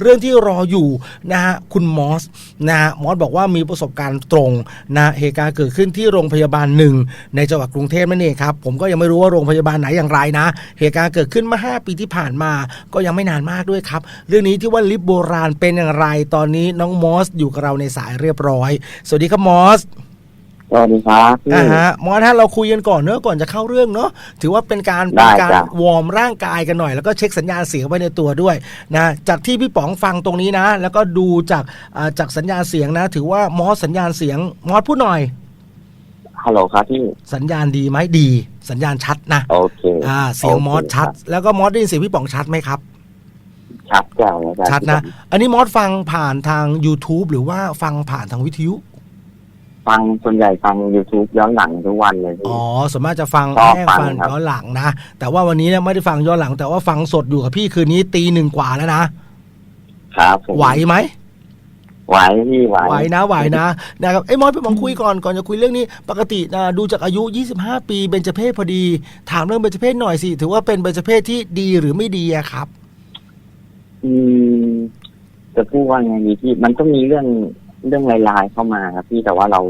เรื่องที่รออยู่นะฮะคุณมอสนะฮะมอสบอกว่ามีประสบการณ์ตรงนะเหตุการณ์เกิดขึ้นที่โรงพยาบาลหนึ่งในจังหวัดกรุงเทพนั่นเองครับผมก็ยังไม่รู้ว่าโรงพยาบาลไหนอย่างไรนะ เหตุการณ์เกิดขึ้นเมื่อ5ปีที่ผ่านมา ก็ยังไม่นานมากด้วยครับ เรื่องนี้ที่ว่าลิฟต์โบราณเป็นอย่างไรตอนนี้น้องมอสอยู่กับเราในสายเรียบร้อย สวัสดีครับมอส สวัสดีครับพี่ อ่าฮะมอสฮะเราคุยกันก่อนเนอะก่อนจะเข้าเรื่องเนอะถือว่าเป็นการได้เป็นการจ้ะ วอร์มร่างกายกันหน่อย แล้วก็เช็คสัญญาณเสียงไว้ในตัวด้วยนะจากที่พี่ป๋องฟังตรงนี้นะ แล้วก็ดูจากอ่าจากสัญญาณเสียงนะ ถือว่ามอสสัญญาณเสียงมอสพูดหน่อย ฮัลโหลครับพี่ สัญญาณดีไหมดี สัญญาณชัดนะโอเคอ่าเสียงโคมอสชัดครับแล้วก็มอสได้ยินเสียงพี่ป๋องชัดไหมครับ ชัดแจ๋วเลยครับชัดนะ อันนี้มอสฟังผ่านทาง YouTube หรือว่าฟังผ่านทางวิทยุ ฟังส่วนใหญ่ฟัง YouTube ย้อนหลังทุกวันเลยพี่ อ๋อส่วนมากจะฟังชอบแค่ฟังฟังครับ ย้อนหลังนะ แต่ว่าวันนี้เนี่ยไม่ได้ฟังย้อนหลัง แต่ว่าฟังสดอยู่กับพี่คืนนี้ตีหนึ่งกว่าแล้วนะ ครับผมไหวไหม ไหวพี่ไหว ไหวนะไหวนะนะครับไอ้ยมอสพี่มองคุยก่อนก่อนจะคุยเรื่องนี้ ปกตินะดูจากอายุ 25 ปีเบญจเพศพอดี ถามเรื่องเบญจเพศหน่อยสิ ถือว่าเป็นเบญจเพศที่ดีหรือไม่ดีอะครับ อืมจะพูดว่าไงดีพี่มันก็มีเรื่อง เรื่องลายๆเข้ามาครับพี่แต่ว่าเรา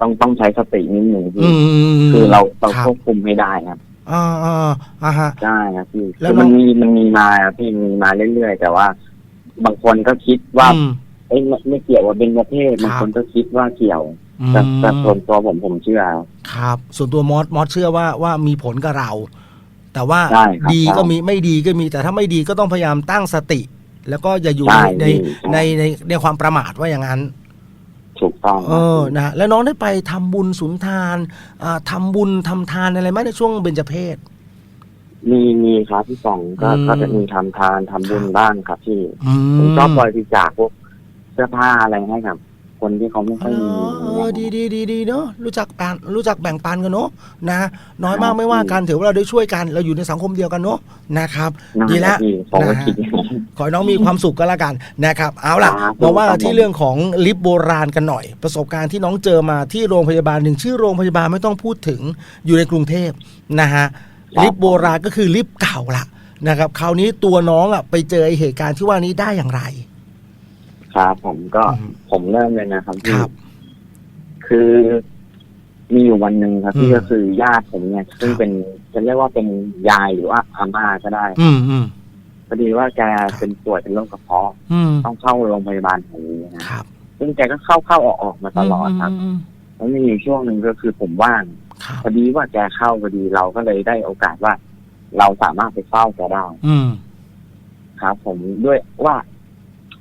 ต้องต้องใช้สตินิดหนึ่งอืพี่มคือเราเราครับควบคุมให้ได้ครับอ่าอ่าอ่าฮะได้ครับพี่แล้วคือมันน้องมีมันมีมาครับพี่มีมาเรื่อยๆแต่ว่า บางคนก็คิดว่าอืมเอ้ยไม่ไม่เกี่ยวว่าเป็นประเภทบางคนก็คิดว่าเกี่ยวแต่แต่ส่วนตัวผมผมเชื่อครับ ส่วนตัวมอสมอสเชื่อว่าว่ามีผลกับเรา แต่ว่าใช่ครับดีใช่ก็มีไม่ดีก็มีแต่ถ้าไม่ดีก็ต้องพยายามตั้งสติ แล้วก็อย่าอยู่ใช่ในในใช่ในในในความประมาทว่าอย่างนั้นถูกต้องเออนะฮะแล้วน้องได้ไปทำบุญสุนทานอ่าทำบุญทำทานอะไรไหมในช่วงเบญจเพศมีมีครับพี่สองก็อืมก็จะมีทำทานทำบุญครับบ้างครับพี่อืผมชอบบริจาคพวกเสื้อผ้าอะไรให้กับ คนที่เขาไม่ค่อยมีเออดีดีดีดีเนาะรู้จักแบ่งรู้จักแบ่งปันกันเนาะนะน้อยมากไม่ว่ากันถือว่าเราได้ช่วยกันเราอยู่ในสังคมเดียวกันเนาะนะครับนั่นดีแหแล้วพี่ผมก็นะฮะคิดอย่างนั้นขอให้น้องมีความสุขก็แล้วกันนะครับ เอาล่ะครับมาว่าครับที่เรื่องของลิฟต์โบราณกันหน่อย ประสบการณ์ที่น้องเจอมาที่โรงพยาบาลหนึ่งชื่อโรงพยาบาลไม่ต้องพูดถึงอยู่ในกรุงเทพนะฮะลิฟต์โบราณก็คือลิฟต์เก่าละนะครับคราวนี้ตัวน้องอะไปเจอไอ้เหตุการณ์ที่ว่านี้ได้อย่างไร ครับผมก็อืม ผมเริ่มเลยนะครับคพี่รับ คือมีอยู่วันหนึ่งครับอืมที่ก็คือญาติผมเนี่ย ซึ่งครับ เป็นจะเรียกว่าเป็นยายหรือว่าอาม่าก็ได้อืมอืม พอดีว่าแกครับ เป็นป่วยเป็นโรคกระเพาะอืมต้องเข้าโรงพยาบาลแห่งนี้นะครับซึ่งแกก็เข้าเข้าออกออกมาตลอดครับมแล้วมีอยู่ช่วงหนึ่งก็คือผมว่างครับ พอดีว่าแกเข้าพอดีเราก็เลยได้โอกาสว่า เราสามารถไปเฝ้าแกได้ อืม ครับผมด้วยว่า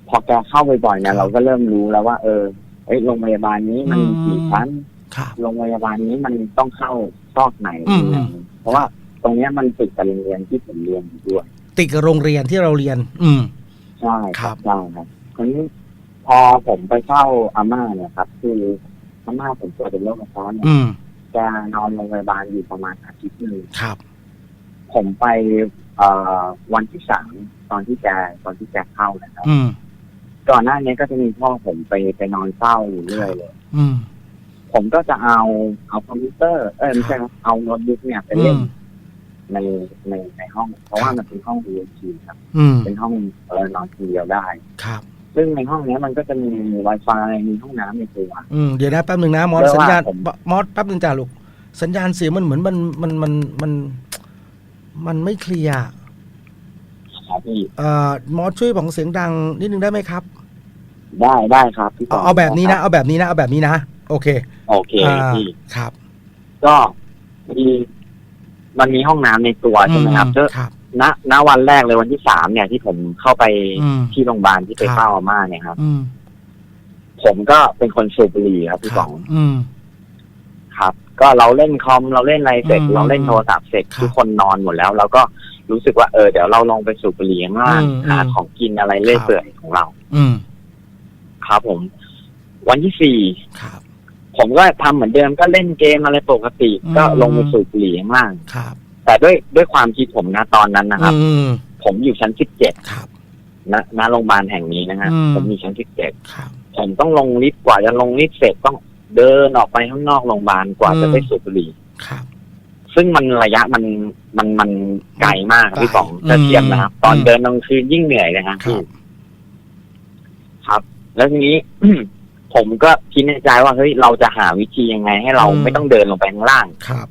พอแกเข้าบ่อยๆครัเนี่ยบเราก็เริ่มรู้แล้วว่า เออเอ้ยโรงพยาบาลนี้มันอืมกี่ชั้นครับโรงพยาบาลนี้มันต้องเข้าซอกไหนอืมเพราะว่าตรงเนี้ยมันติดกับโรงเรียนที่ผมเรียนอยู่ด้วยติดกับโรงเรียนที่เราเรียน อืม ใช่ครับ ใช่ครับคราวนี้พอผมไปเฝ้าอาม่าเนี่ยครับ คืออาม่าผมป่วยเป็นโรคกระเพาะเนี่ยอืมแกนอนโรงพยาบาลอยู่ประมาณอาทิตย์หนึ่ง ครับ ผมไปเอ่อวันที่สามตอนที่แกตอนที่แกเข้านะครับ อืม ก่อนหน้านี้ก็จะมีพ่อผมไปไปนอนเฝ้าอยู่เรื่อยเลยอืม ผมก็จะเอาเอาคอมพิวเตอร์เออไม่ใช่ครับเอาโน้ตบุ๊กเนี่ยไปเล่นอืมในในในห้อง เพราะว่ามันเป็นห้อง VIP ครับ อืม เป็นห้องเออนอนทีเดียวได้ ครับ ซึ่งในห้องเนี้ยมันก็จะมี Wi-Fi มีห้องน้ำในตัว อืม เดี๋ยวนะแป๊บหนึ่งนะ มอสเรียกสัญว่าญาณผม มอสแป๊บหนึ่งจ้าลูก สัญญาณเสียงมันเหมือนมันมันมันมัน มันไม่เคลียร์ ครับพี่เอ่อมอสช่วยบอกเสียงดังนิดนึงได้ไหมครับ ได้ได้ครับพี่เอาต่เอาแบบนี้นะ เอาแบบนี้นะ เอาแบบนี้นะ โอเคโอเคอ่าพี่ครับ ก็มีมันมีห้องน้ำในตัวใช่ไหมครับอืก็ครับ ณณวันแรกเลยวันที่สามเนี่ยที่ผมเข้าไปอืม ที่โรงพยาบาลที่ไปครับเฝ้าอาม่าเนี่ยครับ อืมผมก็เป็นคนสูบบุหรี่ครับพี่คสรัอง อืม ครับ ก็เราเล่นคอมเราเล่นอะไรเสร็จอืมเราเล่นโทรศัพท์เสร็จครับ ทุกคนนอนหมดแล้วเราก็ รู้สึกว่าเออเดี๋ยวเราลองไปสูบบุหรี่ข้างล่างอืมหาอืมของกินอะไรเรื่อยครับ เปื่อยของเรา อืมครับผม วันที่สี่ครับ ผมก็ทำเหมือนเดิมก็เล่นเกมอะไรปกติ อืม ก็ลงไปสูบบุหรี่ข้างล่างครับแต่ด้วยด้วยความคิดผมนะตอนนั้นนะครับ อืมผมอยู่ชั้นสิบเจ็ดครับ ณณโรงพยาบาลแห่งนี้นะฮะอืม ผมอยู่ชั้นสิบเจ็ดครับ ผมต้องลงลิฟต์กว่าจะลงลิฟต์เสร็จต้องเดินออกไปข้างนอกโรงพยาบาลกว่าอืม จะได้สูบบุหรี่ ครับ ซึ่งมันระยะมันมันมันไกลมากครับพี่ป๋องไกลถ้าเทียบนะครับอืมตอนเดินกลางคืนยิ่งเหนื่อยเลยครับ ครัพี่บแล้วทีนี้ผมก็คิดในใจว่าเฮ้ยเราจะหาวิธียังไง ให้เราอืมไม่ต้องเดินลงไปข้างล่างครับ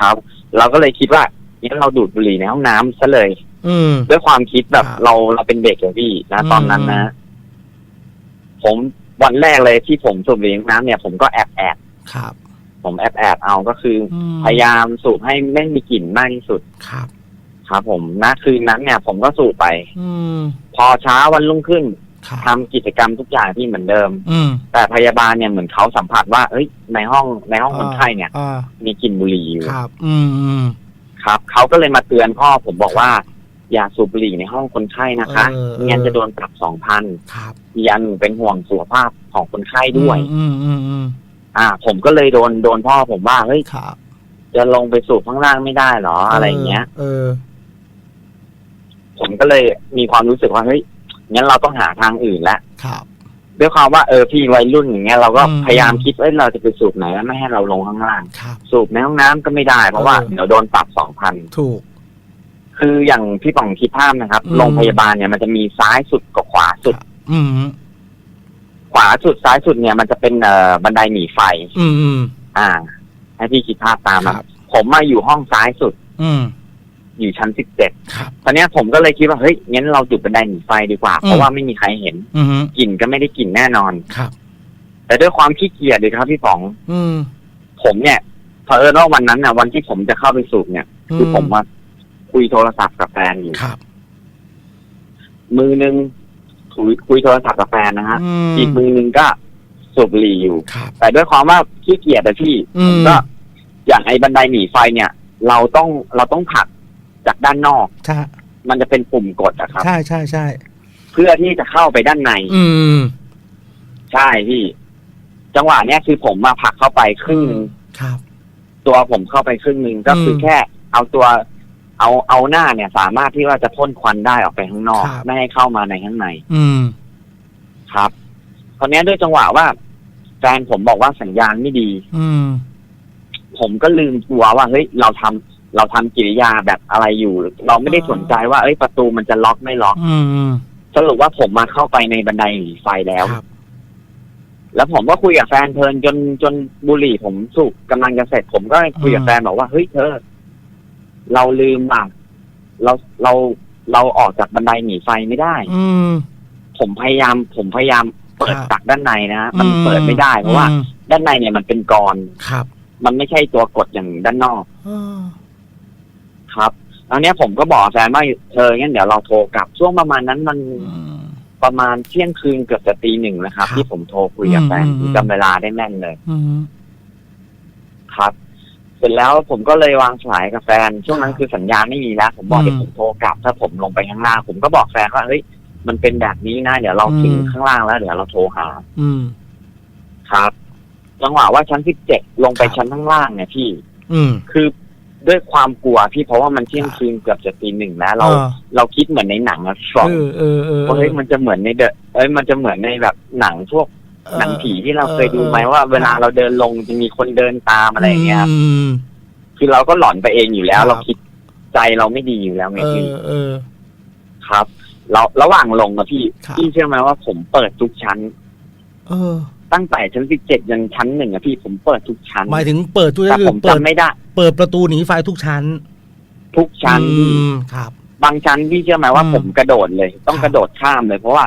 ครับ เราก็เลยคิดว่างั้นเราดูดบุหรี่ในห้องน้ำซะเลย อืมด้วยความคิดแบบครับเราเราเป็นเด็กอะพี่นะอืมตอนนั้นนะผมวันแรกเลยที่ผมสูบบุหรี่ในห้องน้ำเนี่ย ผมก็แอบแอบครับ ผมแอบแอบเอาก็คืออืมพยายามสูบให้ไม่มีกลิ่นมากที่สุดครับ ครับ ผมณคืนนั้นเนี่ย ผมก็สูบไป อืมพอเช้าวันรุ่งขึ้นครับทำกิจกรรมทุกอย่างที่เหมือนเดิม อืมแต่พยาบาลเนี่ยเหมือนเขาสัมผัสว่า เอ้ย ในห้องในห้องคนไข้เนี่ยอ่ามีกลิ่นบุหรี่อยู่ครับอืมอืมครับเขาก็เลยมาเตือนพ่อผมบอกว่า อย่าสูบบุหรี่ในห้องคนไข้นะคะเออไม่งั้นจะโดนปรับสองพันครับอีกอันหนึ่งเป็นห่วงสุขภาพของคนไข้ด้วย อืมอืม อืมอ่า ผมก็เลยโดนโดนพ่อผมว่าเฮ้ยครับจะลงไปสูบข้างล่างไม่ได้เหรออะไรอย่างเงี้ย เออ ผมก็เลยมีความรู้สึกว่าเฮ้ยงั้นเราต้องหาทางอื่นละครับด้วยความว่าเออพี่วัยรุ่นอย่างเงี้ยเราก็อืมพยายามคิดว่าเราจะไปสูบไหนแล้วไม่ให้เราลงข้างล่างครับสูบในห้องน้ำก็ไม่ได้เพราะว่าเออเดี๋ยวโดนปรับสองพันถูก คืออย่างพี่ป่องคิดภาพนะครับอืมโรงพยาบาลเนี่ยมันจะมีซ้ายสุดกับขวาสุด อืมขวาสุดซ้ายสุดเนี่ยมันจะเป็นเอ่อบันไดหนีไฟ อืมอืม อ่า ให้พี่คิดภาพตามคนะรับ ผมมาอยู่ห้องซ้ายสุด อืม อยู่ชั้นสิบเจ็ดครับ ตอนเนี้ยผมก็เลยคิดว่าเฮ้ยงั้นเราจุดบันไดหนีไฟดีกว่าอืมเพราะว่าไม่มีใครเห็นอืมกลิ่นก็ไม่ได้กลิ่นแน่นอน ครับ แต่ด้วยความขี้เกียจเลยครับพี่ป๋องอืมผมเนี่ยเผอิญว่าวันนั้นน่ะ วันที่ผมจะเข้าไปสูบเนี่ย คือผมมาคุยโทรศัพท์กับแฟนอยู่ ครับ มือหนึง คุยคุยโทรศัพท์กับแฟนนะฮะอืม อีกมือหนึงก็สูบบุหรี่อยู่ ครับ แต่ด้วยความว่าขี้เกียจอะพี่อืมผมก็ อย่างไอ้บันไดหนีไฟเนี่ย เราต้องเราต้องผลักจากด้านนอก ใช่มันจะเป็นปุ่มกดอะครับ ใช่ใช่ใช่เพื่อที่จะเข้าไปด้านใน อืมใช่พี่ จังหวะเนี้ยคือผมมาผลักเข้าไปครึ่งหนึงครับ ตัวผมเข้าไปครึ่งหนึ่งก็คืออม แค่เอาตัว เอาเอาหน้าเนี่ยสามารถที่ว่าจะพ่นควันได้ออกไปข้างนอก ครับ ไม่ให้เข้ามาในข้างในอืม ครับตอนนี้ยด้วยจังหวะว่าแฟนผมบอกว่าสัญญาณไม่ดี อืม ผมก็ลืมตัวว่าเฮ้ยเราทำเราทำกิริยาแบบอะไรอยู่ เราไม่ได้สนใจว่าเอ้ยประตูมันจะล็อกไม่ล็อกอืมอืม สรุปว่าผมมาเข้าไปในบันไดหนีไฟแล้ว ครับ แล้วผมก็คุยกับแฟนเพลินจนจนบุหรี่ผมสูบกำลังจะเสร็จ ผมก็คุยกับอืมแฟนบอกว่าเฮ้ยเธอ เราลืมอะเราเราเราออกจากบันไดหนีไฟไม่ได้ อืม ผมพยายาม ผมพยายามเปิดครับจากด้านในนะมันเปิดไม่ได้เพราะว่าอืมด้านในเนี่ยมันเป็นกรอน ครับมันไม่ใช่ตัวกดอย่างด้านนอกอ่าครับแล้วเนี้ยผมก็บอกแฟนว่าเธองั้นเดี๋ยวเราโทรกลับช่วงประมาณนั้นมัน อืม ประมาณเที่ยงคืนเกือบจะตีหนึ่งนะครับ ครับที่ผมโทรคุยกับแฟนอืมอืมจำเวลาได้แม่นเลย อืม ครับ เสร็จแล้วผมก็เลยวางสายกับแฟน ช่วงนั้นครับคือสัญญาณไม่มีแล้ว ผมบอกอืมเดี๋ยวผมโทรกลับ ถ้าผมลงไปข้างล่างผมก็บอกแฟนว่าเฮ้ยมันเป็นแบบนี้นะเดี๋ยวเราถึงอืมข้างล่างแล้วเดี๋ยวเราโทรหา อืมครับจังหวะว่าชั้นสิบเจ็ดลงไปครับชั้นข้างล่างเนี่ยพี่ อืมคือด้วยความกลัวพี่เพราะว่ามันเที่ยงครับคืนเกือบจะตีหนึ่งแล้ว เราออเราคิดเหมือนในหนังอะสองเออเออเออว่าเฮ้ยมันจะเหมือนในเดอะเอ้ยมันจะเหมือนในแบบหนังพวก หนังผีที่เราเคยดูไหมว่า เวลาเราเดินลงจะมีคนเดินตามอะไรอย่างเงี้ยครับมคือเราก็หลอนไปเองอยู่แล้วครับเราคิดใจเราไม่ดีอยู่แล้วไงเอพี่อเออครับเราระหว่างลงอะพี่ครับพี่เชื่อไหมว่าผมเปิดทุกชั้น เออ ตั้งแต่ชั้นสิบเจ็ดยันชั้นหนึ่งอะพี่ผมเปิดทุกชั้นหมายถึงเปิดทุกแต่คืผอมเปิดจำไม่ได้ เปิดประตูหนีไฟทุกชั้น ทุกชั้นอืพี่มครับ บางชั้นพี่เชื่อไหมว่าอืมผมกระโดดเลย ต้องครับกระโดดข้ามเลยเพราะว่า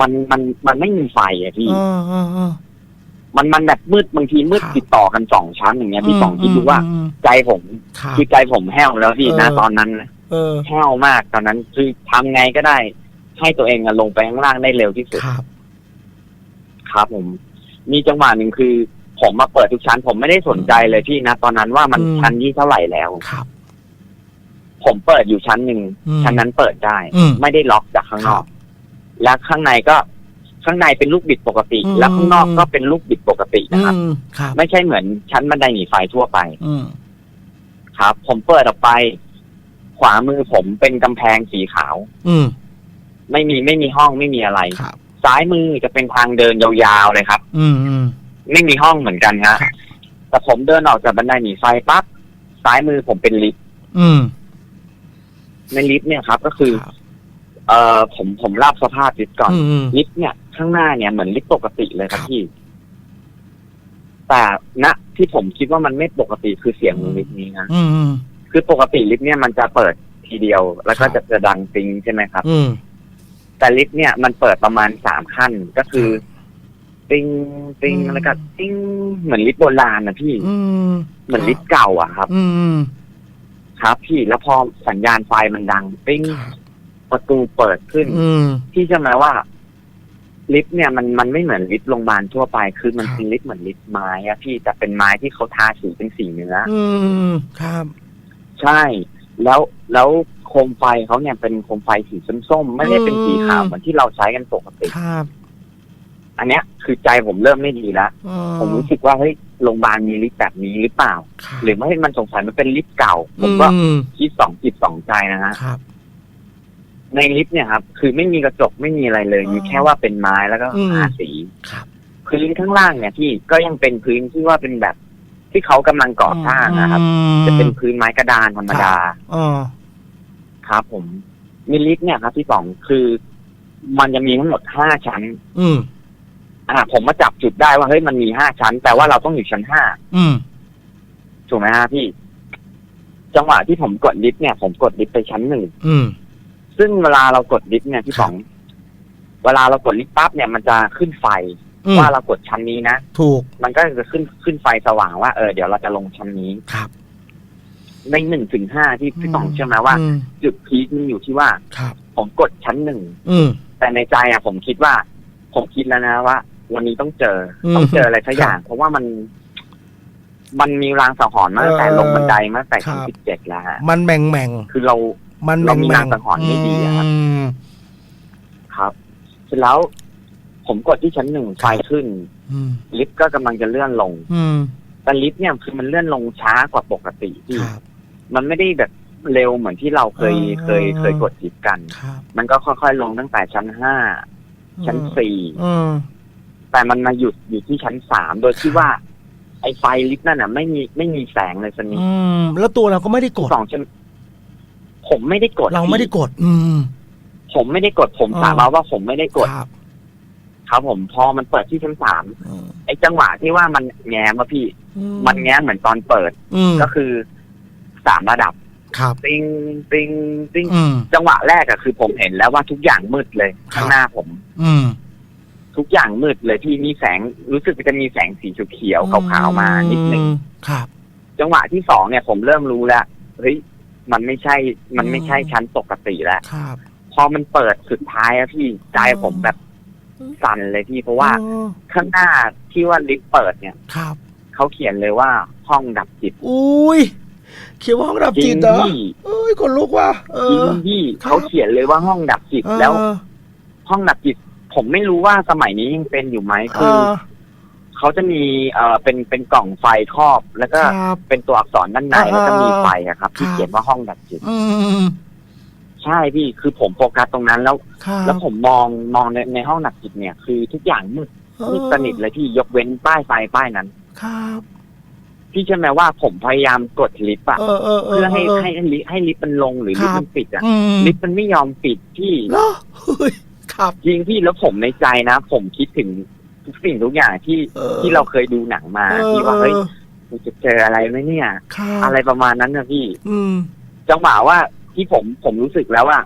มันมันมันไม่มีไฟอะพี่เออเออเออมันมันแบบมืดบางทีมืดครับติดต่อกันสองชั้นอย่างเงี้ยพี่ป๋องคิดดูว่ามใจผมครับ คือใจผมแห้วแล้วพี่นะเออ ตอนนั้นนะเออแห้วมากตอนนั้นคือทำไงก็ได้ ให้ตัวเองอะลงไปข้างล่างได้เร็วที่สุด ครับ ครับผม มีจังหวะหนึ่งคือ ผมมาเปิดทุกชั้น ผมไม่ได้สนใจเลยพี่นะตอนนั้นว่ามันอืม ชั้นที่เท่าไหร่แล้ว ครับ ผมเปิดอยู่ชั้นหนึ่งอืมชั้นนั้นเปิดได้ อืม ไม่ได้ล็อกจากข้างนอก และข้างในก็ข้างในเป็นลูกบิดปกติอืมแล้วข้างนอกก็เป็นลูกบิดปกติอืนะครับมครับ ไม่ใช่เหมือนชั้นบันไดหนีไฟทั่วไปอืมครับ ผมเปิดออกไป ขวามือผมเป็นกำแพงสีขาว อืมไม่มีไม่มีห้องไม่มีอะไรครับซ้ายมือจะเป็นทางเดินยาวๆเลยครับ อืมอืมไม่มีห้องเหมือนกันฮะครับแต่ผมเดินออกจากบันไดหนีไฟปั๊บซ้ายมือผมเป็นลิฟต์อืมในลิฟต์เนี่ยครับ ก็คือครับ เอ่อผมผมรับสภาพลิฟต์ก่อนอืมอืม ลิฟต์เนี่ย ข้างหน้าเนี่ยเหมือนลิฟต์ปกติเลยครับครับพี่ แต่ณที่ผมคิดว่ามันไม่ปกติคือเสียงของลิฟต์นี้นะอืมอืม คือปกติลิฟต์เนี่ยมันจะเปิดทีเดียว แล้วก็ครับ จะจะดังติงใช่ไหมครับ อืม แต่ลิฟต์เนี่ยมันเปิดประมาณสามขั้นก็คือติงติงอืม แล้วก็ติงเหมือนลิฟต์โบราณนะพี่ อืมเหมือนลิฟต์เก่าอะครับ อืม ครับ พี่แล้วพอสัญญาณไฟมันดังติ้งครับ ประตูเปิดขึ้น อืมพี่จะไหมว่า ลิฟต์เนี่ยมันมันไม่เหมือนลิฟต์โรงพยาบาลทั่วไป คือมันครับ เป็นลิฟต์เหมือนลิฟต์ไม้อะพี่แต่เป็นไม้ที่เขาทาสีเป็นสีเนื้อออืม ครับ ใช่ แล้วแล้วโคมไฟเขาเนี่ยเป็นโคมไฟสีส้มๆไม่ได้เป็นสีขาวเหมือนที่เราใช้กันปกติ ครับอันเนี้ย คือใจผมเริ่มไม่ดีแล้วอืผมรู้สึกว่าเฮ้ยโรงพยาบาลมีลิฟต์แบบนี้หรือเปล่า ครับหรือไม่มันสงสัยมันเป็นลิฟต์เก่า ผมก็อืมคิดสองจิตสองใจนะฮะ ครับ ในลิฟต์เนี่ยครับคือไม่มีกระจกไม่มีอะไรเลยอ๋อมีแค่ว่าเป็นไม้แล้วก็อืมทาสีครับพื้นข้างล่างเนี่ยที่ก็ยังเป็นพื้นที่ว่าเป็นแบบที่เขากำลังก่อสร้างนะครับอืมจะเป็นพื้นไม้กระดานธรรมดาอ๋อครับผมมีลิฟต์เนี่ยครับพี่ป๋องคือมันจะมีทั้งหมดห้าชั้น อืมอ่า ผมมาจับจุดได้ว่าเฮ้ยมันมีห้าชั้น แต่ว่าเราต้องอยู่ชั้นห้าอืมถูกไหมฮะพี่ จังหวะที่ผมกดลิฟต์เนี่ย ผมกดลิฟต์ไปชั้นหนึ่งอืม ซึ่งเวลาเรากดลิฟต์เนี่ยพี่ครับป๋อง เวลาเรากดลิฟต์ปั๊บเนี่ยมันจะขึ้นไฟ อืมว่าเรากดชั้นนี้นะ ถูกมันก็จะขึ้นขึ้นไฟสว่างว่าเออเดี๋ยวเราจะลงชั้นนี้ ครับในหนึ่งถึงห้าที่พี่ป๋องเชื่อไหมว่า อืมจุดพีคมันอยู่ที่ว่า ครับ ผมกดชั้นหนึ่ง อืม แต่ในใจอะผมคิดว่า ผมคิดแล้วนะว่า วันนี้ต้องเจออมต้องเจออะไรสักอย่าง เพราะว่ามัน มันมีรางสังหรณ์มาตั้งแต่เออลงบันไดมาตั้งแต่ครัชั้นบสิบเจ็ดแล้วฮะมันแม่งแม่งคือเรา มันเราแม่งมีแม่รางงสังหรณ์ไม่ดีอะครับ อืม ครับเสร็จแล้ว ผมกดที่ชั้นหนึ่งไฟขึ้น อืม ลิฟต์ก็กำลังจะเลื่อนลง อืม แต่ลิฟต์เนี่ยคือมันเลื่อนลงช้ากว่าปกติที่ ครับ มันไม่ได้แบบเร็วเหมือนที่เราเคยเออเคยเคยกดลิฟต์กัน ครับมันก็ค่อยๆลงตั้งแต่ชั้นห้าชั้นสี่อืมแต่มันมาหยุดอยู่ที่ชั้นสามโดยที่ว่า ไอ้ไฟลิฟต์นั่นน่ะไม่มีไม่มีแสงเลยสักนิดอืม แล้วตัวเราก็ไม่ได้กด สองชั้น ผมไม่ได้กดเราไม่ได้กด อืม ผมไม่ได้กด ผมเออสาบานว่าผมไม่ได้กดครับครับผมพอมันเปิดที่ชั้นสามอืมไอ้จังหวะที่ว่ามันแง้มอะพี่ มันแง้มเหมือนตอนเปิดอืมก็คือสามระดับ ครับติงติงติงอืมจังหวะแรกอะคือผมเห็นแล้วว่าทุกอย่างมืดเลยครับข้างหน้าผม อืมทุกอย่างมืดเลยพี่มีแสงรู้สึกว่าจะมีแสงสีเขียวๆขาวๆมานิดนึงอืมครับ จังหวะที่สองเนี่ยผมเริ่มรู้แล้วเฮ้ย มันไม่ใช่ มันไม่ใช่ชั้นปกติแล้วครับ พอมันเปิดสุดท้ายอะพี่ใจผมแบบสั่นเลยพี่เพราะว่าอ๋อข้างหน้าที่ว่าลิฟต์เปิดเนี่ยครับเขาเขียนเลยว่าห้องดับจิตอุ้ยเขียนว่าห้องดับจริจิงตเหรอพี่เอ้ยคนลุกว่ะเอจริงอพี่ครับเขาเขียนเลยว่าห้องดับจิตเออแล้ว ห้องดับจิต ผมไม่รู้ว่าสมัยนี้ยังเป็นอยู่ไหมเอคืออ เขาจะมีเอ่อเป็นเป็นกล่องไฟครอบ แล้วก็ครับเป็นตัวอักษรด้านในเออแล้วก็มีไฟอะครับ ที่ครับ เขียนว่าห้องดับจิต อืมใช่พี่คือผมโฟกัสตรงนั้นแล้ว ครับแล้วผมมองมองในในห้องดับจิตเนี่ย คือทุกอย่างมืดมืดสนิทเลยพี่ยกเว้นป้ายไฟป้ายนั้น ครับพี่เชื่อไหมว่าผมพยายามกดลิฟต์อะเออเออเออเพื่อให้เออให้ให้ลิฟต์ให้ลิฟต์มันลงหรือครับลิฟต์มันปิดอะอืมลิฟต์มันไม่ยอมปิดพี่ เหรอเฮ้ยครับ จริงพี่แล้วผมในใจนะ ผมคิดถึง ทุกสิ่งทุกอย่างที่ออที่เราเคยดูหนังมาออที่ว่าเฮ้ยออกูจะเจออะไรไหมเนี่ยครับอะไรประมาณนั้นนะพี่ อืมจังหวะว่าที่ผมผมรู้สึกแล้วว่า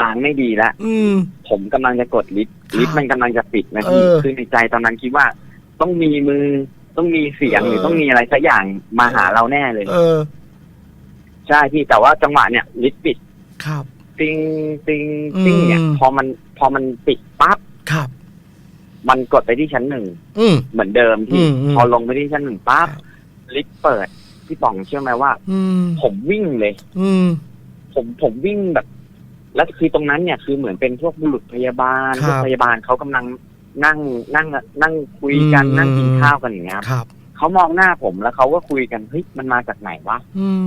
ล้างไม่ดีแล้วอืมผมกำลังจะกดลิฟต์ครับลิฟต์มันกำลังจะปิดนะพี่เออคือในใจตอนนั้นคิดว่า ต้องมีมือต้องมีเสียงเออหรือต้องมีอะไรสักอย่างมาหาเราแน่เลย เออ ใช่พี่แต่ว่าจังหวะเนี่ย ลิฟต์ปิด ครับ ติงติงติงเนี่ยอืมพอมันพอมันปิดปั๊บครับ มันกดไปที่ชั้นหนึ่งอืม เหมือนเดิมอืที่มอืม พอลงไปที่ชั้นหนึ่งปั๊บครับลิฟต์เปิดพี่ป๋องเชื่อไหมว่า อืมผมวิ่งเลย อืม ผมผมวิ่งแบบ แล้วคือตรงนั้นเนี่ยคือเหมือนเป็นพวกบุรุษพยาบาลครับพวกพยาบาลเขากำลังนั่งนั่งนั่งคุยกันอืม นั่งกินข้าวกันอย่างเงี้ยครับครับเขามองหน้าผมแล้วเขาก็คุยกันเฮ้ยมันมาจากไหนวะอืม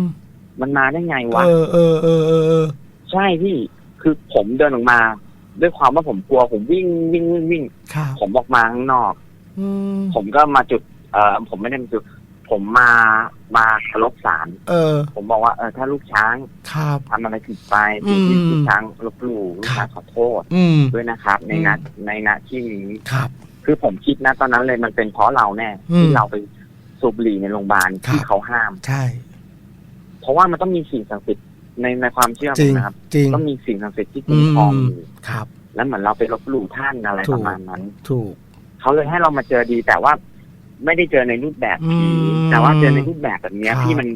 มันมาได้ไงวะ เออเออเออเออเออใช่พี่ คือผมเดินออกมา ด้วยความว่าผมกลัวผมวิ่งวิ่งวิ่งวิ่ง ครับผมออกมาข้างนอก อืมผมก็มาจุด เอ่อผมไม่ได้มาจุดผผมมามาเคารพศาลเออ ผมบอกว่าเออถ้าลูกช้างครับ ทำอะไรผิดไปสิ่งที่อืมลูกช้างลบหลู่ลูกช้างขอโทษอืม ด้วยนะครับ ในอืมนัดในนัดที่นี้ครับ คือผมคิดนะตอนนั้นเลยมันเป็นเพราะเราแน่อืมที่เราไปสูบบุหรี่ในโรงพยาบาลครับ ที่เขาห้าม ใช่ เพราะว่ามันต้องมีสิ่งศักดิ์สิทธิ์ ในในความเชื่อผจริมงนะครับจริงต้องมีสิ่งศักดิ์สิทธิ์ที่คุ้มครองอยู่ครับ แล้วเหมือนเราไปลบหลู่ท่านอะไรถูปกระมาณนั้น ถูกเขาเลยให้เรามาเจอดีแต่ว่าไม่ได้เจอในรูปแบบผีอืมแต่ว่าเจอในรูปแบบแบบเนี้ยครับที่มัน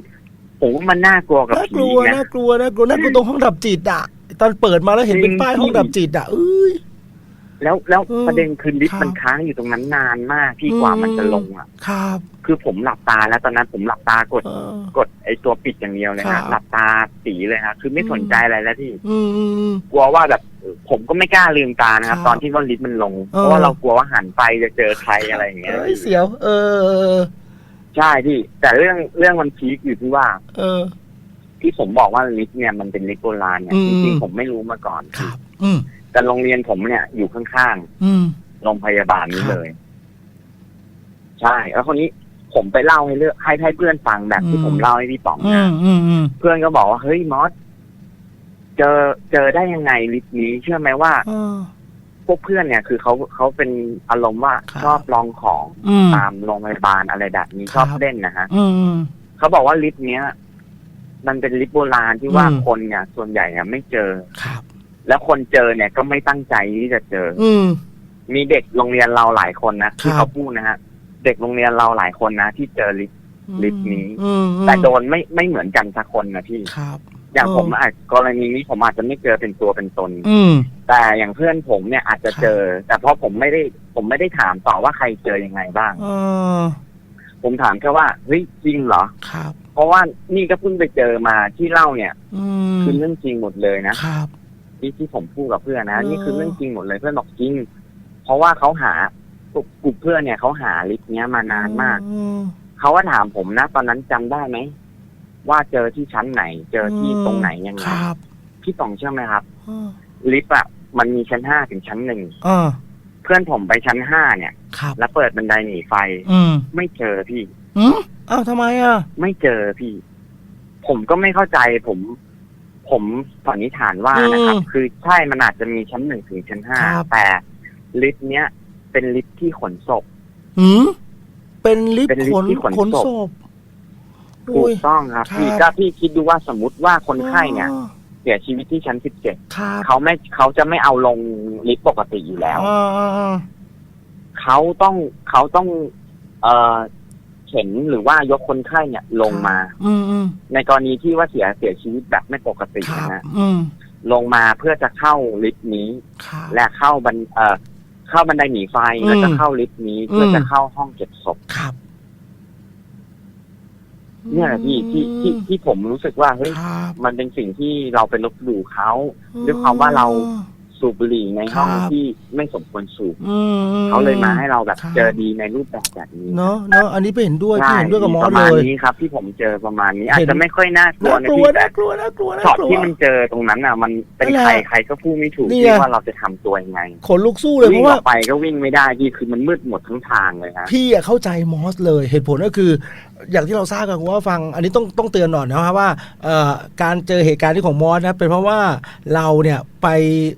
ผมว่ามันน่ากลัวกับน่ากผีลัวนะน่ากลัวน่ากลัวน่ากลัวตรงห้องดับจิตอะ ตอนเปิดมาแล้วเห็นเป็นจริงป้ายห้องดับจิตอะเอ้ย แล้วแล้วอืมประเด็นคือลิฟครับต์มันค้างอยู่ตรงนั้นนานมากที่กว่ามันจะลงอะ ครับ คือผมหลับตาแล้วตอนนั้นผมหลับตากด เออ กดไอ้ตัวปิดอย่างเดียวเลยครัฮะบหลับตาสีเลยฮะคือไม่สนใจอะไรแล้วที่อืมอืมอืม กลัวว่าแบบผมก็ไม่กล้าลืมตานะครับ ครับตอนที่ว่าลิฟต์มันลง เออ เพราะว่าเรากลัวว่าหันไปจะเจอใครอะไรอย่างเงี้ยเอ้ยเสียว เออ ใช่พี่ แต่เรื่องเรื่องมันพีคอยู่ที่ว่า เออ ที่ผมบอกว่าลิฟต์เนี่ยมันเป็นลิฟต์โบราณเนี่ยอืม จริงๆผมไม่รู้มาก่อน ครับ อืม แต่โรงเรียนผมเนี่ยอยู่ข้างอืม ๆโรงพยาบาลนี้ครับเลย ใช่ แล้วคนนี้ผมไปเล่าให้เลือกให้ให้เพื่อนฟังแบบที่อืม ผมเล่าให้พี่ป๋องอืนะมอืมอืมเพื่อนก็บอกว่าเฮ้ยมอสเจอเจอได้ยังไงลิฟต์นี้ เชื่อไหมว่า เออ พวกเพื่อนเนี่ยคือเขาเขาเป็นอารมณ์ว่าครับ ชอบลองของอืม ตามโรงพยาบาลอะไรแบบนี้ครับ ชอบเล่นนะฮะอืมอืม เขาบอกว่าลิฟต์เนี้ย มันเป็นลิฟต์โบราณที่ว่าอืม คนเนี่ย ส่วนใหญ่เนี่ยไม่เจอ ครับ แล้วคนเจอเนี่ยก็ไม่ตั้งใจที่จะเจอ อืม มีเด็กโรงเรียนเราหลายคนนะที่ครับเขาพูดนะฮะเด็กโรงเรียนเราหลายคนนะที่เจอลิฟต์ลิฟต์นี้อืมอืมแต่โดนไม่ไม่เหมือนกันสักคนนะพี่ ครับ อย่างเออผมอาจกรณีนี้ผมอาจจะไม่เจอเป็นตัวเป็นตน อืม แต่อย่างเพื่อนผมเนี่ยอาจจะเจอ แต่เพราะผมไม่ได้ผมไม่ได้ถามต่อว่าใครเจอยังไงบ้าง เออ ผมถามแค่ว่าเฮ้ยจริงเหรอ ครับ เพราะว่านี่ก็เพิ่งไปเจอมาที่เล่าเนี่ย อืมคือเรื่องจริงหมดเลยนะ ครับ ที่ที่ผมพูดกับเพื่อนนะเออนี่คือเรื่องจริงหมดเลยเพื่อนบอกจริง เพราะว่าเขาหากลุ่มกลุ่มเพื่อนเนี่ยเขาหาลิฟต์เนี้ยมานานมากอืมเขาว่าถามผมนะ ตอนนั้นจำได้ไหมว่าเจอที่ชั้นไหน เจอที่ตรงไหนยังไงครับพี่ต๋องเชื่อไหมครับเออลิฟต์อะมันมีชั้นห้าถึงชั้นหนึ่งเออเพื่อนผมไปชั้นห้าเนี่ยครับแล้วเปิดบันไดหนีไฟอืมไม่เจอพี่อืมอ้าวทำไมอะ ไม่เจอพี่ ผมก็ไม่เข้าใจผม ผมสันนิษฐานว่านะครับคือใช่มันอาจจะมีชั้นหนึ่งถึงชั้นห้าครับ แต่ลิฟต์เนี้ยเป็นลิฟต์ที่ขนศพ หืมเป็นลิฟเป็นต์ลิขฟนต์ที่ขนขนศพ ศพถูโอ้กย ต้องครับครับ พี่ก็พี่คิดดูว่าสมมติว่าคนไข้เนี่ยอ๋อเสียชีวิตที่ชั้นสิบเจ็ดครับเขาไม่เขาจะไม่เอาลงลิฟต์ปกติอยู่แล้ว อ่าอ่าอ่าเขาต้องเขาต้อง เอ่อ เข็นหรือว่ายกคนไข้เนี่ยลงมา อืมอืมในกรณีที่ว่าเสียเสียชีวิตแบบไม่ปกติครับนะฮะอืมลงมาเพื่อจะเข้าลิฟต์นี้ ครับ และเข้าบันเอ่อเข้าบันไดหนีไฟอืมแล้วจะเข้าลิฟต์นี้เพื่ออม จะเข้าห้องเก็บศพครับเนี่ยแหละพี่ที่ที่ที่ผมรู้สึกว่าเฮ้ยครับมันเป็นสิ่งที่เราไปลบหลู่เขา ด้วยความว่าเรา สูบบุหรี่ในห้องครับ ที่ไม่สมควรสูบอืมอืมเขาเลยมาให้เราแบบครับเจอดีในรูปแบบแบบนี้เนาะเนาะอันนี้ไปเห็นด้วยพี่ใช่เห็นด้วยกับมอปสระเลมาณยนี้ครับ ที่ผมเจอประมาณนี้อาจเห็นจะไม่ค่อยน่ากลัวน่านะกลัวพี่แต่น่ากลัวน่ากลัวน่าช็อตกลัว ที่มันเจอตรงนั้นอะ มันเป็นนั่นแหละใครใครก็พูดไม่ถูกนี่ที่ไงว่าเราจะทำตัวยังไงขนลุกสู้เลยเพวิ่งราะอว่า อกไปก็วิ่งไม่ได้พี่คือมันมืดหมดทั้งทางเลยฮะ พี่อะเข้าใจมอสเลยเหตุผลก็คือ อย่างที่เราทราบกันว่าฟังอันนี้ต้องต้องเตือนหน่อยนะครับว่าเอ่อการเจอเหตุการณ์ที่ของมอสนะเป็นเพราะว่าเราเนี่ยไป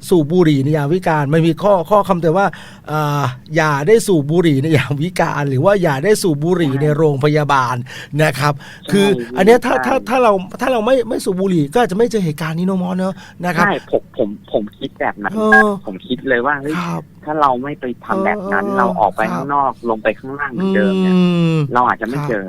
สูบบุหรี่ในยามวิการมันมีข้อข้อคำเตือนว่าเอ่ออย่าได้สูบบุหรี่ในยามวิการ หรือว่าอย่าได้สูบบุหรี่ในโรงพยาบาลนะครับ คืออันเนี้ยถ้าถ้าถ้าเราถ้าเราไม่ไม่สูบบุหรี่ก็อาจจะไม่เจอเหตุการณ์นี้เนอะมอสเนอะนะครับใช่ผมผมผมคิดแบบนั้นเออผมคิดเลยว่าเฮ้ยครับ ถ้าเราไม่ไปทำแบบนั้นเออเราออกไปครับข้างนอกลงไปข้างล่างเหมือนเดิมเนี่ยมเราอาจจะไม่เจอ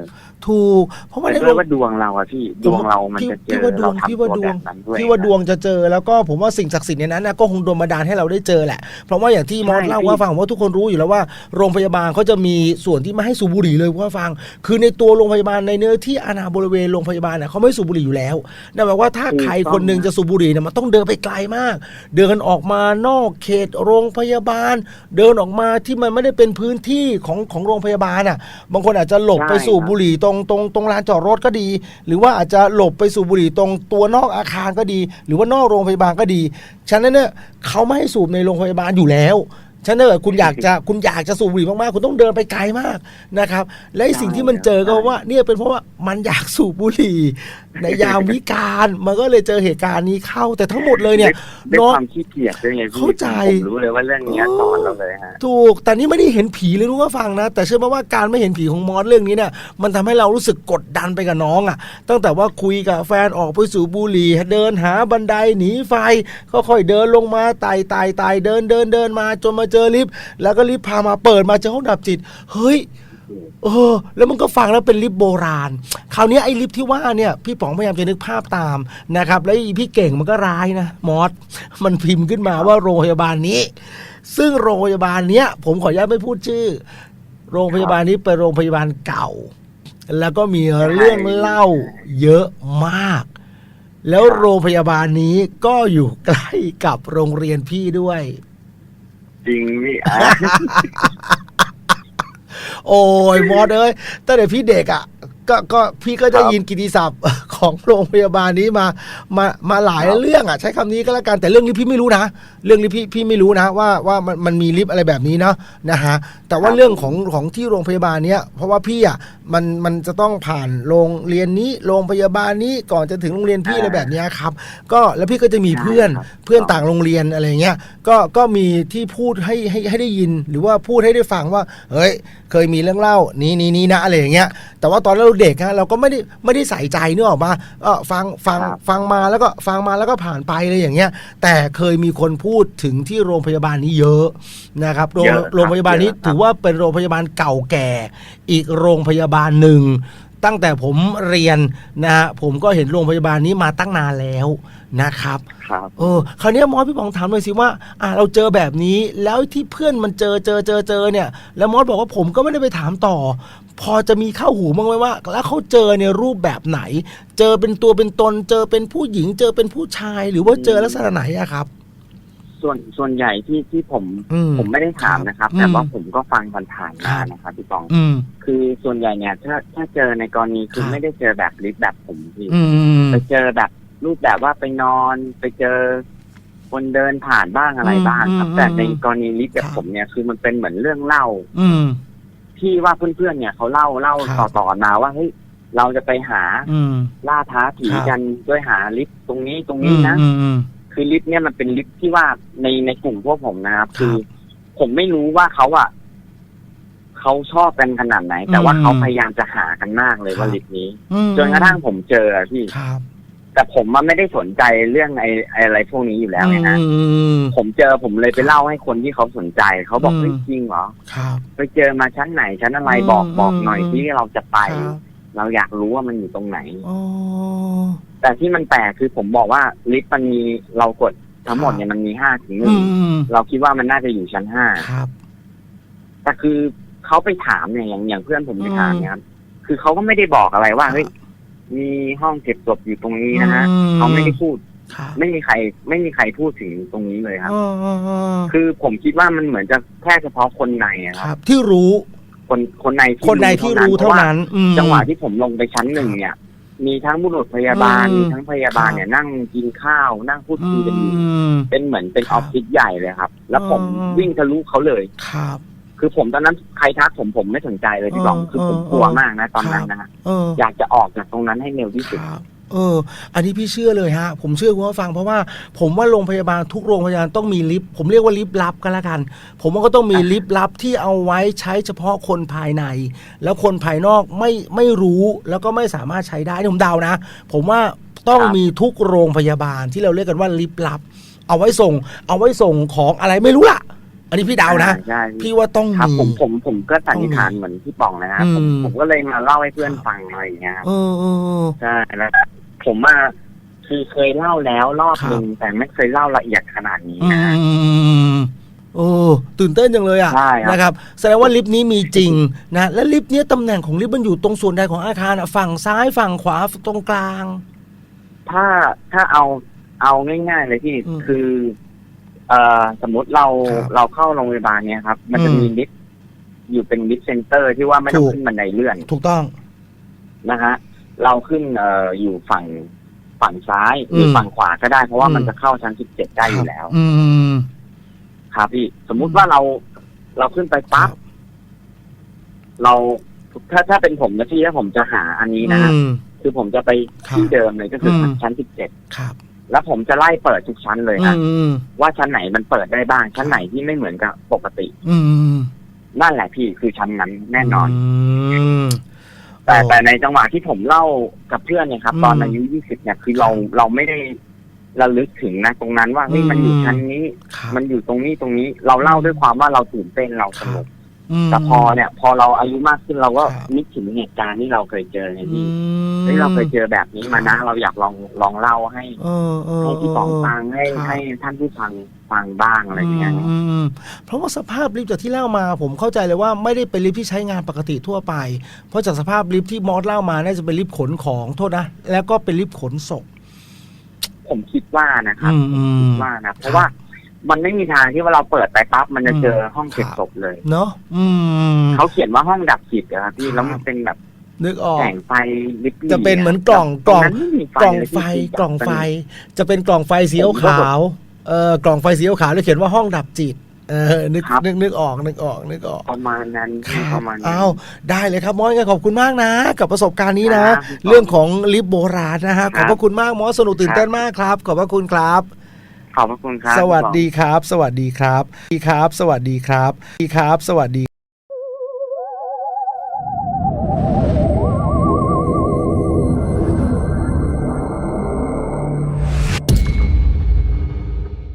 ถูก เพราะว่าแต่ในด้วยว่าดวงเราอะพี่ดวงเรามันจะเจพี่อว่าดวเรางทำพี่ตัวว่าดวแบงบนั้นด้วยพี่ว่าดวงจะเจอแล้วก็ผมว่าสิ่งศักดิ์สิทธิ์ในนั้นนะก็คงโดนบันดาลให้เราได้เจอแหละ เพราะว่าอย่างที่มอสใช่เล่าพี่ว่าฟังผมว่าทุกคนรู้อยู่แล้วว่าโรงพยาบาลเขาจะมีส่วนที่ไม่ให้สูบบุหรี่เลยว่าฟัง คือในตัวโรงพยาบาลในเนื้อที่อาณาบริเวณโรงพยาบาลเนี่ยเขาไม่สูบบุหรี่อยู่แล้วนั่นแปลว่าถ้าใครคนหนึ่งจะสูบบุหรี่เนี่ยมันต้องเดินไปไกลมาก เดินออกมานอกเขตโรงพยาบาลเดินออกมาที่มันไม่ได้เป็นพื้นที่ของของโรงพยาบาลอะ บางคนอาจจะหลบไปสูบบุหรี่ตรงตรงตรงลานจอดรถก็ดี หรือว่าอาจจะหลบไปสูบบุหรี่ตรงตัวนอกอาคารก็ดี หรือว่านอกโรงพยาบาลก็ดี ฉะนั้นเนี่ยเขาไม่ให้สูบในโรงพยาบาลอยู่แล้ว ฉะนั้นถ้าเกิดคุณอยากจะคุณอยากจะสูบบุหรี่มากๆคุณต้องเดินไปไกลมากนะครับ และไอ้สิ่งที่มันเจอก็ว่าเนี่ยเป็นเพราะว่ามันอยากสูบบุหรี่ ในยามวิการมันก็เลยเจอเหตุการณ์นี้เข้าแต่ทั้งหมดเลยเนี่ยด้วยน้อง ความขี้เกียจด้วยไงพี่เข้าใจ ผมรู้เลยว่าเรื่องเนี้ยสอนเราเลยฮะ ถูก แต่นี่ไม่ได้เห็นผีเลยรู้ว่าฟังนะ แต่เชื่อไหมว่าการไม่เห็นผีของมอสเรื่องนี้เนี่ยมันทำให้เรารู้สึกกดดันไปกับน้องอะ่ะ ตั้งแต่ว่าคุยกับแฟนออกไปสู่บุหรี่เดินหาบันไดหนีไฟค่อยๆเดินลงมาไต่ไต่ไต่เดินเดินเดินมาจนมาเจอลิฟต์แล้วก็ลิฟต์พามาเปิดมาเจอห้องดับจิต เฮ้ยเออแล้วมันก็ฟังแล้วเป็นลิฟต์โบราณ คราวนี้ไอ้ลิฟต์ที่ว่าเนี่ยพี่ป๋องพยายามจะนึกภาพตามนะครับ แล้วอีพี่เก่งมันก็ร้ายนะมอสมันพิมพ์ขึ้นมาว่าโรงพยาบาลนี้ ซึ่งโรงพยาบาลเนี้ยผมขออนุญาตไม่พูดชื่อ โรงพยาบาลนี้เป็นโรงพยาบาลเก่า แล้วก็มีเรื่องเล่าเยอะมาก แล้วโรงพยาบาลนี้ก็อยู่ใกล้กับโรงเรียนพี่ด้วย ริงพี่อะโอ้ยมอสเอ้ยตั้งแต่พี่เด็กอะ ก็ก็พี่ก็จะยินกิติศัพท์ของโรงพยาบาลนี้มามามาหลายเรื่องอะใช้คำนี้ก็แล้วกันแต่เรื่องนี้พี่ไม่รู้นะ เรื่องนี้พี่พี่ไม่รู้นะว่าว่ามันมันมีลิฟต์อะไรแบบนี้เนาะนะฮะแต่ว่าเรื่องของของที่โรงพยาบาลเนี้ยเพราะว่าพี่อะมันมันจะต้องผ่านโรงเรียนนี้โรงพยาบาลนี้ก่อนจะถึงโรงเรียนพี่อะไรแบบเนี้ยครับ ก็แล้วพี่ก็จะมีเพื่อนครับเพื่อนต่างโรงเรียนอะไรเงี้ยก็ก็มีที่พูดให้ให้ให้ได้ยินหรือว่าพูดให้ได้ฟังว่าเฮ้ยเคยมีเรื่องเล่านี้นี้นี้นะอะไรอย่างเงี้ยแต่ว่าตอนเราเด็กฮะเราก็ไม่ได้ไม่ได้ใส่ใจเนื้อออกมาเออฟังฟังครับฟังมาแล้วก็ฟังมาแล้วก็ผ่านไปอะไรอย่างเงี้ย แต่เคยมีคนพูดถึงที่โรงพยาบาลนี้เยอะนะครับ โรงเยอะครับโรงพยาบาลนี้เยอะครับถือว่าเป็นโรงพยาบาลเก่าแก่ อีกโรงพยาบาลหนึ่งตั้งแต่ผมเรียนนะฮะผมก็เห็นโรงพยาบาลนี้มาตั้งนานแล้วนะครับครับเออคราวเนี้ยมอสพี่ปองถามหน่อยสิว่าอ่า เราเจอแบบนี้แล้วที่เพื่อนมันเจอเจอเจอเจอเนี่ย แล้วมอสบอกว่าผมก็ไม่ได้ไปถามต่อ พอจะมีเข้าหูบ้างไหมว่า แล้วเขาเจอในรูปแบบไหน เจอเป็นตัวเป็นตน เจอเป็นผู้หญิง เจอเป็นผู้ชาย หรือว่าเจอลักษณะไหนอะครับ ส่วนส่วนใหญ่ที่ที่ผมอืมผมไม่ได้ถามนะครับอืมแต่ว่าผมก็ฟังผ่านๆครัมาบนะครับพี่ปอง อืม คือส่วนใหญ่เนี่ยถ้าถ้าเจอในกรณีคือครับ ไม่ได้เจอแบบลิฟต์แบบผมพี่อืม ไปเจอแบบรูปแบบว่าไปนอน ไปเจอ คนเดินผ่านบ้างอะไรบ้างครับ อืมแต่อืมในกรณีลิฟต์แบบครับผมเนี่ยคือมันเป็นเหมือนเรื่องเล่า อืม ที่ว่าเพื่อนๆเนี่ยเขาเล่าเล่าครับ ต่อๆมาว่าเฮ้ยเราจะไปหาอืม ล่าท้าผีครับ กันด้วยหาลิฟต์ตรงนี้ตรงอืนี้มนะ อืมอืม คือลิฟต์เนี่ยมันเป็นลิฟต์ที่ว่าในในกลุ่มพวกผมนะครับ ครับคือผมไม่รู้ว่าเขาอะเขาชอบกันขนาดไหน แต่ว่าอืมเขาพยายามจะหากันมากเลยครับ ว่าลิฟต์นี้ อืมจนกระทั่งผมเจออะพี่ ครับ แต่ผมมันไม่ได้สนใจเรื่องไอ้ไอ้อะไรพวกนี้อยู่แล้วไงฮะอืม ผมเจอผมเลยไปเล่าให้คนที่เขาสนใจเขาบอกอืม เฮ้ยจริงเหรอครับ ไปเจอมาชั้นไหนชั้นอะไรอืมบอกบอกอืมหน่อยอืม ที่เราจะไป ครับเราอยากรู้ว่ามันอยู่ตรงไหน อ๋อ แต่ที่มันแปลกคือผมบอกว่าลิฟต์มันมีเรากดทั้งหมดเนี่ยมันมีห้าถึงหอืนึ่งมเราคิดว่ามันน่าจะอยู่ชั้นห้าครับ แต่คือเขาไปถามเนี่ยอย่างอย่างเพื่อนผมไปถามอืมเนี่ยครับคือเขาก็ไม่ได้บอกอะไรว่าครับเฮ้ย มีห้องเก็บศพอยู่ตรงนี้นะฮะอืม เขาไม่ได้พูดครับไม่มีใคร ไม่มีใครพูดถึงตรงนี้เลยครับอ๋ออ๋ออ๋อคือผมคิดว่ามันเหมือนจะแค่เฉพาะคนในอะคครับรับ ที่รู้ คนคนในที่คนใดที่รู้เท่านั้นอืม เพราะว่าจังหวะที่ผมลงไปชั้นหนึ่งเนี่ย มีทั้งบุรุษพยาบาลอืม มีทั้งพยาบาลครับเนี่ยนั่งกินข้าวนั่งพูดอืคุยกันอยู่ม เป็นเหมือนเป็นครัอบอฟฟิศใหญ่เลยครับ แล้วผมอืมวิ่งทะลุเขาเลย ครับ คือผมตอนนั้นใครทักผมผมไม่สนใจเลยพี่บองเออคือผมเออกลัวมากนะตอนนั้นครับ นะฮะเอออยากจะออกจากตรงนั้นให้เร็วที่คสุดรับเออ อันนี้พี่เชื่อเลยฮะ ผมเชื่อคุณผู้ฟังเพราะว่าผมว่าโรงพยาบาลทุกโรงพยาบาลต้องมีลิฟต์ผมเรียกว่าลิฟต์ลับก็แล้วกัน ผมว่าก็ต้องมีลิฟต์ลับที่เอาไว้ใช้เฉพาะคนภายใน แล้วคนภายนอกไม่ไม่รู้แล้วก็ไม่สามารถใช้ได้นี่ผมเดานะ ผมว่าต้องครับมีทุกโรงพยาบาลที่เราเรียกกันว่าลิฟต์ลับ เอาไว้ส่ง เอาไว้ส่งของอะไรไม่รู้ล่ะ อันนี้พี่เดานะ ใช่พี่ว่าต้องครับมี ผมผมผมก็สันนิษฐานต้องมีเหมือนพี่ปองนะครับผมอืม ผมก็เลยมาเล่าให้เพื่อนครับฟังอะไรอย่างเงี้ยครับ เออเออเออใช่แล้วผมมาคือเคยเล่าแล้วรอบครับหนึ่งแต่ไม่เคยเล่าละเอียดขนาดนี้อืนะฮะมโอ้ตื่นเต้นจังเลยอะใช่ครับ นะครับแสดงว่าลิฟต์นี้มีจริงนะและลิฟต์เนี้ยตำแหน่งของลิฟต์มันอยู่ตรงส่วนใดของอาคารอะฝั่งซ้ายฝั่งขวาตรงกลาง ถ้าถ้าเอาเอาง่ายๆเลยพี่อืม คือ เอ่อสมมติเราครับเราเข้าโรงพยาบาลเนี่ยครับ มันจะอืม มีลิฟต์อยู่เป็นลิฟต์เซ็นเตอร์ที่ว่าไม่ต้อถูงกขึ้นบันไดเลื่อนถูกต้อง นะฮะเราขึ้นเอ่ออยู่ฝั่งฝั่งซ้ายหรืออมฝั่งขวาก็ได้ เพราะว่ามันอืมจะเข้าชั้นสิบเจ็ดได้อยู่แล้ว อืม ครับพี่สมมุติว่าเราเราขึ้นไปปั๊บครับ เราถ้าถ้าเป็นผมนะพี่ถ้าผมจะหาอันนี้นะอืม คือผมจะไปครับที่เดิมเลยก็คืออม ชั้นสิบเจ็ดครับ แล้วผมจะไล่เปิดทุกชั้นเลยอืนะมอืมว่าชั้นไหนมันเปิดได้บ้าง ชั้นไหนที่ไม่เหมือนกับปกติ อืมนั่นแหละพี่คือชั้นนั้นแน่นอน ม แต่โอ้แต่ในจังหวะที่ผมเล่ากับเพื่อนเนี่ยครับ อืมตอนอายุยี่สิบเนี่ยคือเราเราไม่ได้ระลึกถึงนะตรงนั้นว่าเฮ้ยอืม มันอยู่ชั้นนี้ ครับมันอยู่ตรงนี้ตรงนี้เราเล่าด้วยความว่าเราตื่นเต้นเราสนุกม แต่พอเนี่ย พอเราอายุมากขึ้นเราก็ครับนึกถึงเหตุการณ์ที่เราเคยเจอไงอืพี่มเฮ้ยเราเคยเจอแบบนี้มานะ เราอยากลองลองเล่าให้เออเออให้พี่ปองฟังให้ครับให้ท่านผู้ฟังฟังบ้างอะไรอย่างเงี้ยอืมอืมเพราะว่าสภาพลิฟต์จากที่เล่ามา ผมเข้าใจเลยว่าไม่ได้เป็นลิฟต์ที่ใช้งานปกติทั่วไป เพราะจากสภาพลิฟต์ที่มอสเล่ามาน่าจะเป็นลิฟต์ขนของโทษนะแล้วก็เป็นลิฟต์ขนศพผมคิดว่านะครับอืมอืมคิดว่านะเพราะว่า มันไม่มีทางที่ว่าเราเปิดไปปั๊บมันจะเจอห้องเก็บครับศพเลยเนาะอืมเขาเขียนว่าห้องดับจิตอะครับพี่ครับแล้วมันเป็นแบบนึกออกแสงไฟลิบลี่จะเป็นเหมือนกล่องตรงนั้นไม่มีกล่องเยไฟพี่กล่องไฟ จะเป็นกล่องไฟสีขาวๆเออกล่องไฟสีขาวแล้วเขียนว่าห้องดับจิตเออนึกนึกนึกออกนึกออกนึกออกประมาณนั้นคพี่รัปบระมาณนั้นอ้าวได้เลยครับมอสงั้นขอบคุณมากนะ กับประสบการณ์นี้นะครับเรื่องของลิฟต์โบราณนะฮะขครัอบบพระคุณมากมอสสนุกตื่นเต้นมากครับ ขอบพระคุณครับ ขอบพระคุณครับ สวัสดีครับ สวัสดีครับดีครับ สวัสดีครับดีครับ สวัสดี